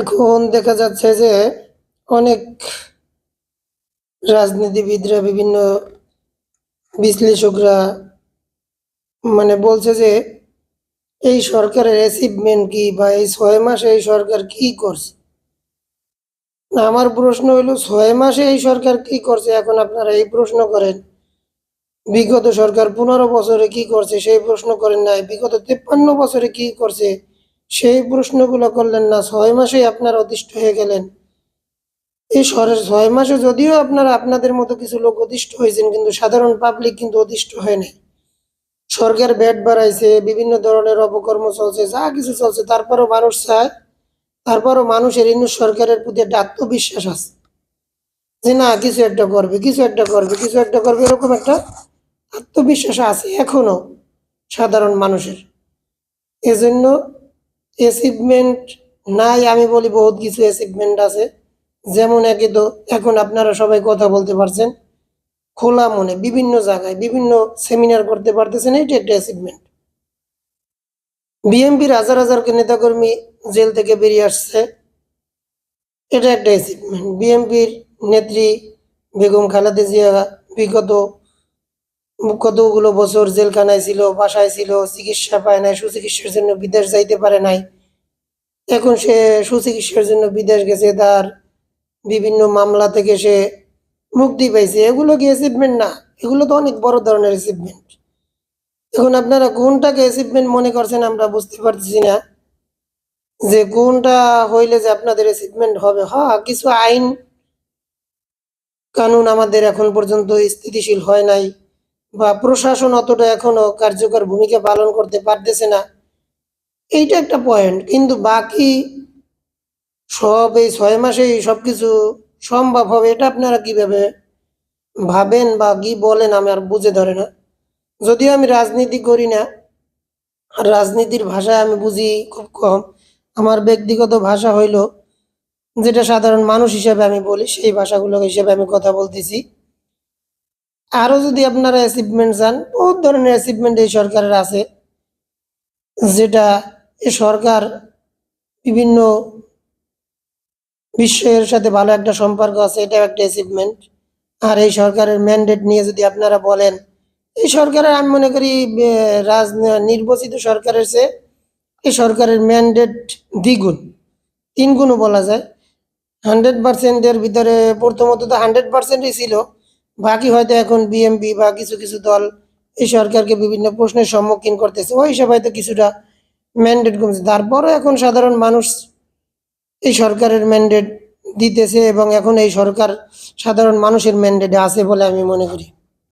এখন দেখা যাচ্ছে যে অনেক রাজনীতিবিদরা, বিভিন্ন বিশ্লেষকরা মানে বলছে যে এই সরকারের অ্যাচিভমেন্ট কি বা এই ছয় মাসে এই সরকার কি করছে? আমার প্রশ্ন হলো ছয় মাসে এই সরকার কি করছে? এখন আপনারা এই প্রশ্ন করেন। বিগত সরকার পনেরো বছরে কি করছে? সেই প্রশ্ন করেন নাই। বিগত তেপ্পান্ন বছরে কি করছে? সেই প্রশ্নগুলো করলেন না, ছয় মাসেই আপনার অতিষ্ঠ হয়ে গেলেন। এই ছয় মাসে যদিও আপনারা আপনাদের মতো কিছু লোক অতিষ্ঠ হয়েছেন, কিন্তু সাধারণ পাবলিক কিন্তু অতিষ্ঠ হয় নাই। সরকার ব্যাট বাড়াইছে, বিভিন্ন ধরনের অপকর্ম চলছে, যা কিছু চলছে, তারপরও মানুষ চায়, তারপরও মানুষের ইন্দু সরকারের প্রতি একটা আত্মবিশ্বাস আছে। যে না, কিছু একটা করবে, কিছু একটা করবে, কিছু একটা করবে, এরকম একটা আত্মবিশ্বাস আছে এখনও সাধারণ মানুষের। এজন্য অ্যাচিভমেন্ট নাই, আমি বলি বহুত কিছু অ্যাচিভমেন্ট আছে। যেমন একে তো, এখন আপনারা সবাই কথা বলতে পারছেন, খোলা মনে, বিভিন্ন জায়গায় বিভিন্ন সেমিনার করতে পারতেছেন এটা একটা অ্যাচিভমেন্ট বিএনপির হাজার হাজার নেতাকর্মী জেল থেকে বেরিয়ে আসছে, এটা একটা অ্যাচিভমেন্ট বিএনপির নেত্রী বেগম খালেদা জিয়া বিগত কতগুলো বছর জেলখানায় ছিল, বাসায় ছিল, চিকিৎসা পায় নাই, সুচিকিৎসার জন্য বিদেশ যাইতে পারে নাই। এখন সে সুচিকিৎসার জন্য বিদেশ গেছে, তার বিভিন্ন মামলা থেকে সে মুক্তি পাইছে। এগুলো কি অ্যাচিভমেন্ট না? এগুলো তো অনেক বড় ধরনের অ্যাচিভমেন্ট এখন আপনারা কোনটাকে অ্যাচিভমেন্ট মনে করছেন আমরা বুঝতে পারছি না। যে কোনটা হইলে যে আপনাদের অ্যাচিভমেন্ট হবে। হ্যাঁ কিছু আইন কানুন আমাদের এখন পর্যন্ত স্থিতিশীল হয় নাই। বা প্রশাসন অতটা এখনও কার্যকর ভূমিকা পালন করতে পারতেছে না। এইটা একটা পয়েন্ট কিন্তু বাকি সব এই ছয় মাসেই সবকিছু সম্ভব হবে, এটা আপনারা কীভাবে ভাবেন বা কি বলেন আমি আর বুঝে ধরে না। যদিও আমি রাজনীতি করি না, আর রাজনীতির ভাষায় আমি বুঝি খুব কম। আমার ব্যক্তিগত ভাষা হইল যেটা সাধারণ মানুষ হিসেবে আমি বলি, সেই ভাষাগুলো হিসেবে আমি কথা বলতেছি। আরও যদি আপনারা অ্যাচিভমেন্ট চান, বহুত ধরনের অ্যাচিভমেন্ট এই সরকারের আছে। যেটা এই সরকার বিভিন্ন বিশ্বের সাথে ভালো একটা সম্পর্ক আছে, এটাও একটা অ্যাচিভমেন্ট আর এই সরকারের ম্যান্ডেট নিয়ে যদি আপনারা বলেন, এই সরকারের আমি মনে করি রাজ নির্বাচিত সরকারের চেয়ে এই সরকারের ম্যান্ডেট দ্বিগুণ। তিনগুণও বলা যায়। হান্ড্রেড পার্সেন্টের ভিতরে প্রথমত তো হান্ড্রেড পার্সেন্টই ছিল। বাকি হয়তো এখন বিএমপি বা কিছু কিছু দল এই সরকারকে বিভিন্ন প্রশ্নের সম্মুখীন করতেছে। ওই সব হয়তো কিছুটা ম্যান্ডেট কমছে। তারপরও এখন সাধারণ মানুষ এই সরকারের ম্যান্ডেট দিতেছে এবং এখন এই সরকার সাধারণ মানুষের ম্যান্ডেটে আছে বলে আমি মনে করি।